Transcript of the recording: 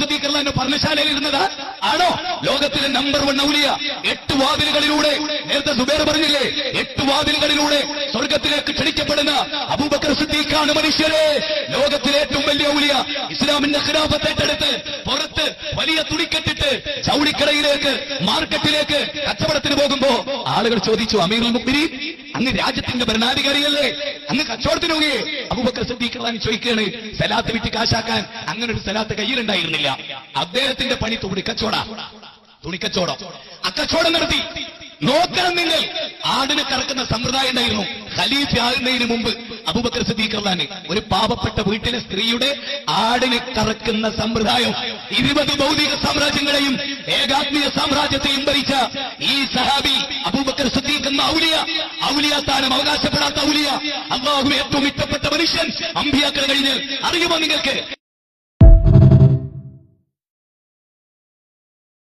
സിദ്ദീഖ് പർണശാലയിൽ ഇരുന്നത്? ആണോ? ലോകത്തിലെ നമ്പർ വൺ ഔലിയ. എട്ട് വാതിലുകളിലൂടെ നേരത്തെ സുബേർ പറഞ്ഞില്ലേ? എട്ട് വാതിലുകളിലൂടെ സ്വർഗത്തിലേക്ക് ക്ഷണിക്കപ്പെടുന്ന അബൂബക്കർ സിദ്ദീഖാണ് മനുഷ്യരെ. ലോകത്തിലെ ഏറ്റവും വലിയ ഔലിയ. ഇസ്ലാമിന്റെ ഖിലാഫത്ത് ഏറ്റെടുത്ത് പുറത്ത് വലിയ തുണിക്കെട്ടിട്ട് ചൗളിക്കടയിലേക്ക് മാർക്കറ്റിലേക്ക് കച്ചവടത്തിന് പോകുമ്പോ ആളുകൾ ചോദിച്ചു അമീർ മുക്മിരി അങ്ങ് രാജ്യത്തിന്റെ ഭരണാധികാരിയല്ലേ? അങ്ങ് കച്ചവടത്തിന് പോകേ. അബൂബക്കർ സിദ്ദീഖ് റളിയല്ലാഹു ചോദിക്കുകയാണ് സലാത്ത് വിറ്റ് കാശാക്കാൻ അങ്ങനെ ഒരു സലാത്ത് കയ്യിലുണ്ടായിരുന്നില്ല. അദ്ദേഹത്തിന്റെ പണി തുണി തുണിക്കച്ചവട തുണിക്കച്ചവടം അക്കച്ചവടം നടത്തി. നോക്കണം നിങ്ങൾ. ആടിനെ കറക്കുന്ന സമ്പ്രദായം ഉണ്ടായിരുന്നു. ഖലീഫ് ആകുന്നതിന് മുമ്പ് അബൂബക്കർ സിദ്ദീഖ് റളിയല്ലാഹു ഒരു പാവപ്പെട്ട വീട്ടിലെ സ്ത്രീയുടെ ആടിനെ കറക്കുന്ന സമ്പ്രദായം ഇരുപത് ഭൗതിക സാമ്രാജ്യങ്ങളെയും ഏകാത്മീയ സാമ്രാജ്യത്തെയും ഭരിച്ച എന്ന ഔലിയ ഔലിയ സ്ഥാനം അവകാശപ്പെടാത്ത ഔലിയ. അള്ളാഹു ഏറ്റവും ഇഷ്ടപ്പെട്ട മനുഷ്യൻ അമ്പിയാക്കൾ കഴിഞ്ഞ്. അറിയുമോ നിങ്ങൾക്ക്?